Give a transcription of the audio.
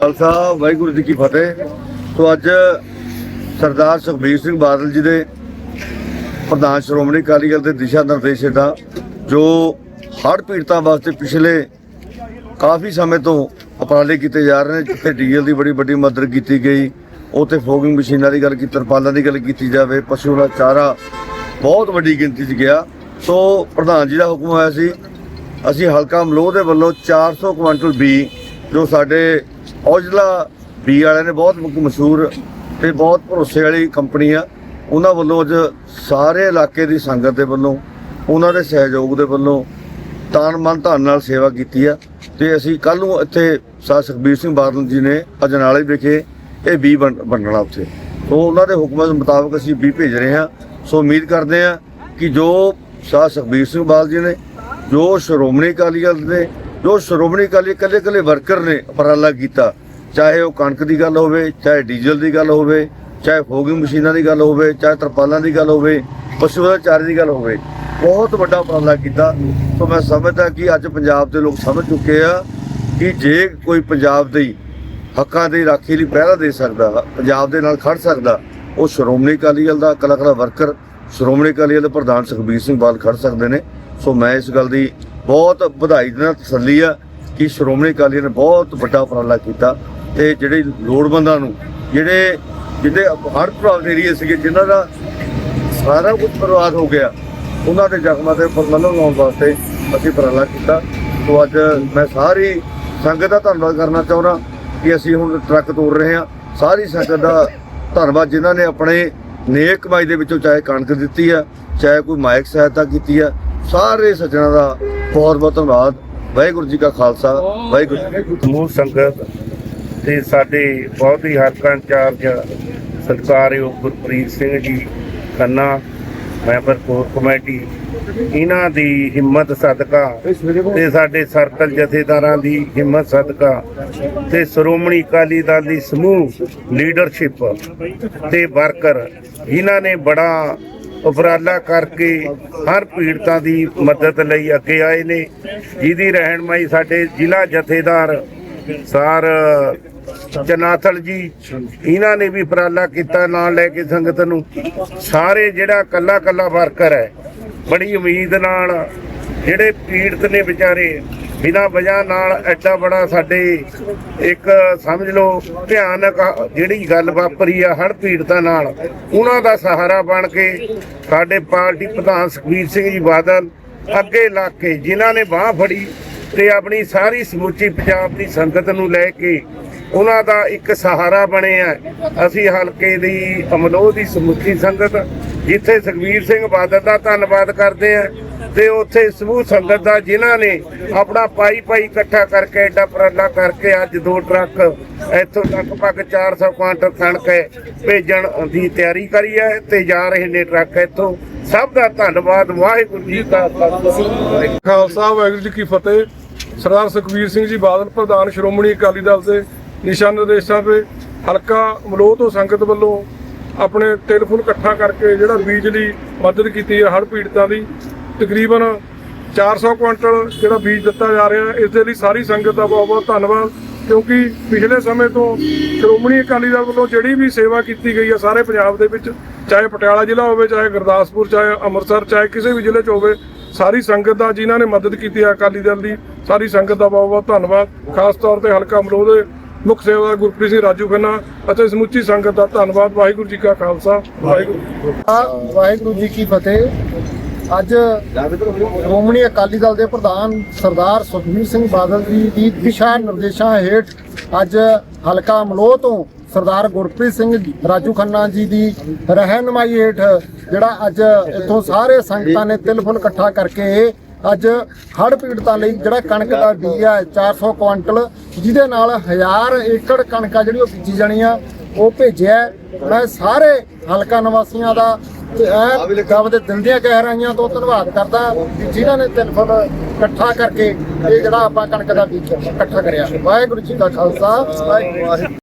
ਖਾਲਸਾ, ਵਾਹਿਗੁਰੂ ਜੀ ਕੀ ਫਤਿਹ। ਸੋ ਅੱਜ ਸਰਦਾਰ ਸੁਖਬੀਰ ਸਿੰਘ ਬਾਦਲ ਜੀ ਦੇ ਪ੍ਰਧਾਨ ਸ਼੍ਰੋਮਣੀ ਅਕਾਲੀ ਦਲ ਦੇ ਦਿਸ਼ਾ ਨਿਰਦੇਸ਼ ਹੇਠਾਂ, ਜੋ ਹੜ੍ਹ ਪੀੜਤਾਂ ਵਾਸਤੇ ਪਿਛਲੇ ਕਾਫੀ ਸਮੇਂ ਤੋਂ ਉਪਰਾਲੇ ਕੀਤੇ ਜਾ ਰਹੇ ਨੇ, ਜਿੱਥੇ ਡੀਜ਼ਲ ਦੀ ਬੜੀ ਵੱਡੀ ਮਦਦ ਕੀਤੀ ਗਈ, ਉੱਥੇ ਫੋਗਿੰਗ ਮਸ਼ੀਨਾਂ ਦੀ ਗੱਲ ਕੀਤੀ, ਤਰਪਾਲਾਂ ਦੀ ਗੱਲ ਕੀਤੀ ਜਾਵੇ ਪਸ਼ੂ ਦਾ ਚਾਰਾ ਬਹੁਤ ਵੱਡੀ ਗਿਣਤੀ 'ਚ ਗਿਆ। ਸੋ ਪ੍ਰਧਾਨ ਜੀ ਦਾ ਹੁਕਮ ਹੋਇਆ ਸੀ, ਅਸੀਂ ਹਲਕਾ ਮਲੋਹ ਦੇ ਵੱਲੋਂ 400 ਕੁਇੰਟਲ ਬੀ ਜੋ ਸਾਡੇ ਔਜਲਾ ਬੀ ਵਾਲਿਆਂ ਨੇ ਬਹੁਤ ਮਸ਼ਹੂਰ ਤੇ ਬਹੁਤ ਭਰੋਸੇ ਵਾਲੀ ਕੰਪਨੀ ਆ, ਉਹਨਾਂ ਵੱਲੋਂ ਅੱਜ ਸਾਰੇ ਇਲਾਕੇ ਦੀ ਸੰਗਤ ਦੇ ਵੱਲੋਂ, ਉਹਨਾਂ ਦੇ ਸਹਿਯੋਗ ਦੇ ਵੱਲੋਂ ਤਾਨ ਮਨ ਧਨ ਨਾਲ ਸੇਵਾ ਕੀਤੀ ਆ। ਤੇ ਅਸੀਂ ਕੱਲ ਨੂੰ ਇੱਥੇ ਸਾ ਸੁਖਬੀਰ ਸਿੰਘ ਬਾਦਲ ਜੀ ਨੇ ਅਜਨਾਲੇ ਵਿਖੇ ਇਹ ਬੀ ਵੰਡ- ਵੰਡਣਾ ਉੱਥੇ। ਸੋ ਉਹਨਾਂ ਦੇ ਹੁਕਮਾਂ ਦੇ ਮੁਤਾਬਕ ਅਸੀਂ ਬੀ ਭੇਜ ਰਹੇ ਹਾਂ। ਸੋ ਉਮੀਦ ਕਰਦੇ ਹਾਂ ਕਿ ਜੋ ਸਾ ਸੁਖਬੀਰ ਸਿੰਘ ਬਾਦਲ ਜੀ ਨੇ, ਜੋ ਸ਼੍ਰੋਮਣੀ ਅਕਾਲੀ ਦਲ ਨੇ ਜੋ ਸ਼੍ਰੋਮਣੀ ਅਕਾਲੀ ਇਕੱਲੇ ਇਕੱਲੇ ਵਰਕਰ ਨੇ ਉਪਰਾਲਾ ਕੀਤਾ ਚਾਹੇ ਉਹ ਕਣਕ ਦੀ ਗੱਲ ਹੋਵੇ, ਚਾਹੇ ਡੀਜ਼ਲ ਦੀ ਗੱਲ ਹੋਵੇ, ਚਾਹੇ ਫੋਗਿੰਗ ਮਸ਼ੀਨਾਂ ਦੀ ਗੱਲ ਹੋਵੇ, ਚਾਹੇ ਤਰਪਾਲਾਂ ਦੀ ਗੱਲ ਹੋਵੇ, ਪਸ਼ੂ ਚਾਰੇ ਦੀ ਗੱਲ ਹੋਵੇ, ਬਹੁਤ ਵੱਡਾ ਉਪਰਾਲਾ ਕੀਤਾ। ਸੋ ਮੈਂ ਸਮਝਦਾ ਕਿ ਅੱਜ ਪੰਜਾਬ ਦੇ ਲੋਕ ਸਮਝ ਚੁੱਕੇ ਆ ਕਿ ਜੇ ਕੋਈ ਪੰਜਾਬ ਦੇ ਹੱਕਾਂ ਦੀ ਰਾਖੀ ਲਈ ਪਹਿਰਾ ਦੇ ਸਕਦਾ, ਪੰਜਾਬ ਦੇ ਨਾਲ ਖੜ ਸਕਦਾ, ਉਹ ਸ਼੍ਰੋਮਣੀ ਅਕਾਲੀ ਦਲ ਦਾ ਕਲਾਕਾਰ ਵਰਕਰ, ਸ਼੍ਰੋਮਣੀ ਅਕਾਲੀ ਦਲ ਦੇ ਪ੍ਰਧਾਨ ਸੁਖਬੀਰ ਸਿੰਘ ਬਾਦਲ ਖੜ ਸਕਦੇ ਨੇ। ਸੋ ਮੈਂ ਇਸ ਗੱਲ ਦੀ ਬਹੁਤ ਵਧਾਈ ਦੇ ਨਾਲ ਤਸੱਲੀ ਆ ਕਿ ਸ਼੍ਰੋਮਣੀ ਅਕਾਲੀ ਦਲ ਨੇ ਬਹੁਤ ਵੱਡਾ ਉਪਰਾਲਾ ਕੀਤਾ। ਤੇ ਜਿਹੜੇ ਲੋੜਵੰਦਾਂ ਨੂੰ, ਜਿਹੜੇ ਜਿਹਦੇ ਹੜ੍ਹ ਪ੍ਰਭਾਵਿਤ ਏਰੀਏ ਸੀਗੇ, ਜਿਨ੍ਹਾਂ ਦਾ ਸਾਰਾ ਕੁਝ ਬਰਬਾਦ ਹੋ ਗਿਆ, ਉਹਨਾਂ ਦੇ ਜ਼ਖਮਾਂ ਤੇ ਫਰਮਾਨ ਲਾਉਣ ਵਾਸਤੇ ਅਸੀਂ ਉਪਰਾਲਾ ਕੀਤਾ। ਸੋ ਅੱਜ ਮੈਂ ਸਾਰੀ ਸੰਗਤ ਦਾ ਧੰਨਵਾਦ ਕਰਨਾ ਚਾਹੁੰਦਾ ਕਿ ਅਸੀਂ ਹੁਣ ਟਰੱਕ ਤੋੜ ਰਹੇ ਹਾਂ। ਸਾਰੀ ਸੰਗਤ ਦਾ ਧੰਨਵਾਦ, ਜਿਨ੍ਹਾਂ ਨੇ ਆਪਣੇ ਨੇਕ ਕਮਾਈ ਦੇ ਵਿੱਚੋਂ ਚਾਹੇ ਕਣਕ ਦਿੱਤੀ ਆ ਚਾਹੇ ਕੋਈ ਮਾਇਕ ਸਹਾਇਤਾ ਕੀਤੀ ਆ ਸਾਰੇ ਸੱਜਣਾ ਦਾ ਬਹੁਤ ਬਹੁਤ ਧੰਨਵਾਦ। ਵਾਹਿਗੁਰੂ ਜੀ ਕਾ ਖਾਲਸਾ, ਵਾਹਿਗੁਰੂ ਜੀ ਸਮੂਹ ਸੰਗਤ ਤੇ ਸਾਡੇ ਬਹੁਤ ਹੀ ਹਲਕਾ ਇੰਚਾਰਜ ਸਤਿਕਾਰਯੋਗ Gurpreet Singh ji, Khanna, member core committee, ਇਹਨਾਂ ਦੀ ਹਿੰਮਤ, ਸਦਕਾ ਤੇ ਸਾਡੇ ਸਰਕਲ ਜਥੇਦਾਰਾਂ ਦੀ ਹਿੰਮਤ, ਸਦਕਾ ਤੇ ਸ਼੍ਰੋਮਣੀ ਅਕਾਲੀ ਦਲ ਦੀ ਸਮੂਹ ਲੀਡਰਸ਼ਿਪ ਤੇ ਵਰਕਰ, ਇਹਨਾਂ ਨੇ ਬੜਾ ਉਪਰਾਲਾ ਕਰਕੇ ਹਰ ਪੀੜਤਾਂ ਦੀ ਮਦਦ ਲਈ ਅੱਗੇ ਆਏ ਨੇ। ਜਿਹਦੀ ਰਹਿਣਮਾਈ ਸਾਡੇ ਜ਼ਿਲ੍ਹਾ ਜਥੇਦਾਰ ਸਾਰ ਜਨਾਥਲ ਜੀ, ਇਹਨਾਂ ਨੇ ਵੀ ਉਪਰਾਲਾ ਕੀਤਾ ਨਾਲ ਲੈ ਕੇ ਸੰਗਤ ਨੂੰ। ਸਾਰੇ ਜਿਹੜਾ ਕੱਲਾ ਕੱਲਾ ਵਰਕਰ ਹੈ, ਬੜੀ ਉਮੀਦ ਨਾਲ ਜਿਹੜੇ ਪੀੜਤ ਨੇ ਵਿਚਾਰੇ, ਬਿਨਾਂ ਵਜ੍ਹਾ ਨਾਲ ਐਡਾ ਬੜਾ ਸਾਡੇ ਇੱਕ ਸਮਝ ਲਓ ਭਿਆਨਕ ਜਿਹੜੀ ਗੱਲ ਵਾਪਰੀ ਆ ਹੜ ਪੀੜਤਾਂ ਨਾਲ, ਉਹਨਾਂ ਦਾ ਸਹਾਰਾ ਬਣ ਕੇ ਸਾਡੇ ਪਾਰਟੀ ਪ੍ਰਧਾਨ ਸੁਖਬੀਰ ਸਿੰਘ ਜੀ ਬਾਦਲ ਅੱਗੇ ਲੱਗ ਕੇ ਜਿਨ੍ਹਾਂ ਨੇ ਬਾਹ ਫੜੀ ਤੇ ਆਪਣੀ ਸਾਰੀ ਸਮੁੱਚੀ ਪੰਜਾਬ ਦੀ ਸੰਗਤ ਨੂੰ ਲੈ ਕੇ ਉਹਨਾਂ ਦਾ ਇੱਕ ਸਹਾਰਾ ਬਣੇ ਆ ਅਸੀਂ ਹਲਕੇ ਦੀ ਅਮਲੋਹ ਦੀ ਸਮੁੱਚੀ ਸੰਗਤ, ਜਿੱਥੇ ਸੁਖਬੀਰ ਸਿੰਘ ਬਾਦਲ ਦਾ ਧੰਨਵਾਦ ਕਰਦੇ ਆ, ਤੇ ਉੱਥੇ ਸਮੂਹ ਸੰਗਤ ਦਾ ਜਿਨ੍ਹਾਂ ਨੇ ਆਪਣਾ ਪਾਈ ਪਾਈ ਇਕੱਠਾ ਕਰਕੇ, ਐਡਾ ਉਪਰਾਲਾ ਕਰਕੇ ਅੱਜ ਦੋ ਟਰੱਕ ਇੱਥੋਂ ਲਗਭਗ 400 ਕੁਆਂਟਲ ਕਣਕ ਭੇਜਣ ਦੀ ਤਿਆਰੀ ਕਰੀ ਹੈ ਤੇ ਜਾ ਰਹੇ ਨੇ ਟਰੱਕ ਇੱਥੋਂ। ਸਭ ਦਾ ਧੰਨਵਾਦ, ਵਾਹਿਗੁਰੂ ਜੀ ਦਾ ਖਾਲਸਾ। ਵਾਹਿਗੁਰੂ ਖਾਲਸਾ, ਵਾਹਿਗੁਰੂ ਜੀ ਕੀ ਫਤਿਹ। ਸਰਦਾਰ ਸੁਖਬੀਰ ਸਿੰਘ ਜੀ ਬਾਦਲ, ਪ੍ਰਧਾਨ ਸ਼੍ਰੋਮਣੀ ਅਕਾਲੀ ਦਲ ਦੇ ਦਿਸ਼ਾ ਨਿਰਦੇਸ਼ਾਂ ਤੇ ਹਲਕਾ ਮਲੋਹ ਤੋਂ ਸੰਗਤ ਵੱਲੋਂ ਆਪਣੇ ਟੈਲੀਫੋਨ ਇਕੱਠਾ ਕਰਕੇ ਜਿਹੜਾ ਬੀਜ ਲਈ ਮਦਦ ਕੀਤੀ ਹੈ ਹੜ੍ਹ ਪੀੜਤਾਂ ਦੀ, ਤਕਰੀਬਨ 400 ਕੁਇੰਟਲ ਜਿਹੜਾ ਬੀਜ ਦਿੱਤਾ ਜਾ ਰਿਹਾ ਇਸ ਦੇ ਲਈ ਸਾਰੀ ਸੰਗਤ ਦਾ ਬਹੁਤ ਬਹੁਤ ਧੰਨਵਾਦ, ਕਿਉਂਕਿ ਪਿਛਲੇ ਸਮੇਂ ਤੋਂ ਸ਼੍ਰੋਮਣੀ ਅਕਾਲੀ ਦਲ ਵੱਲੋਂ ਜਿਹੜੀ ਵੀ ਸੇਵਾ ਕੀਤੀ ਗਈ ਹੈ ਸਾਰੇ ਪੰਜਾਬ ਦੇ ਵਿੱਚ, ਚਾਹੇ ਪਟਿਆਲਾ ਜ਼ਿਲ੍ਹਾ ਹੋਵੇ, ਚਾਹੇ ਗੁਰਦਾਸਪੁਰ, ਚਾਹੇ ਅੰਮ੍ਰਿਤਸਰ, ਚਾਹੇ ਕਿਸੇ ਵੀ ਜ਼ਿਲ੍ਹੇ 'ਚ ਹੋਵੇ, ਸਾਰੀ ਸੰਗਤ ਦਾ ਜਿਨ੍ਹਾਂ ਨੇ ਮਦਦ ਕੀਤੀ ਹੈ ਅਕਾਲੀ ਦਲ ਦੀ, ਸਾਰੀ ਸੰਗਤ ਦਾ ਬਹੁਤ ਬਹੁਤ ਧੰਨਵਾਦ। ਖਾਸ ਤੌਰ ਤੇ ਹਲਕਾ ਮਲੋਹ ਦੇ ਮੁੱਖ ਸੇਵਾਦਾਰ ਗੁਰਪ੍ਰੀਤ ਸਿੰਘ ਰਾਜੂ ਖੰਨਾ ਅਤੇ ਸਮੁੱਚੀ ਸੰਗਤ ਦਾ ਧੰਨਵਾਦ। ਵਾਹਿਗੁਰੂ ਜੀ ਕਾ ਖਾਲਸਾ। ਵਾਹਿਗੁਰੂ ਵਾਹਿਗੁਰੂ ਜੀ ਕੀ ਫਤਿਹ। ਅੱਜ ਸ਼੍ਰੋਮਣੀ ਅਕਾਲੀ ਦਲ ਦੇ ਪ੍ਰਧਾਨ ਸਰਦਾਰ ਸੁਖਬੀਰ ਸਿੰਘ ਬਾਦਲ ਜੀ ਦੀ ਦਿਸ਼ਾ ਨਿਰਦੇਸ਼ਾਂ ਹੇਠ ਅੱਜ ਹਲਕਾ ਮਲੋਹ ਤੋਂ ਸਰਦਾਰ ਗੁਰਪ੍ਰੀਤ ਸਿੰਘ ਰਾਜੂ ਖੰਨਾ ਜੀ ਦੀ ਰਹਿਨਮਾਈ ਹੇਠ ਜਿਹੜਾ ਅੱਜ ਇੱਥੋਂ ਸਾਰੇ ਸੰਗਤਾਂ ਨੇ ਤਿਲ ਫੁੱਲ ਇਕੱਠਾ ਕਰਕੇ ਅੱਜ ਹੜ ਪੀੜਤਾਂ ਲਈ ਜਿਹੜਾ ਕਣਕ ਦਾ ਬੀਜ ਹੈ 400 ਕੁਇੰਟਲ ਜਿਹਦੇ ਨਾਲ ਹਜ਼ਾਰ ਏਕੜ ਕਣਕਾਂ ਜਿਹੜੀ ਉਹ ਬੀਜੀ ਜਾਣੀ ਆ, ਉਹ ਭੇਜਿਆ ਮੈਂ ਸਾਰੇ ਹਲਕਾ ਨਿਵਾਸੀਆਂ ਦਾ ਤੇ ਐ ਦਬ ਦੇ ਦਿਲ ਦੀਆਂ ਗਹਿਰਾਈਆਂ ਤੋਂ ਧੰਨਵਾਦ ਕਰਦਾ ਵੀ ਜਿਨ੍ਹਾਂ ਨੇ ਤਿੰਨ ਫੁੱਟ ਇਕੱਠਾ ਕਰਕੇ ਇਹ ਜਿਹੜਾ ਆਪਾਂ ਕਣਕ ਦਾ ਬੀਜ ਇਕੱਠਾ ਕਰਿਆ। ਵਾਹਿਗੁਰੂ ਜੀ ਦਾ ਖਾਲਸਾ, ਵਾਹਿਗੁਰੂ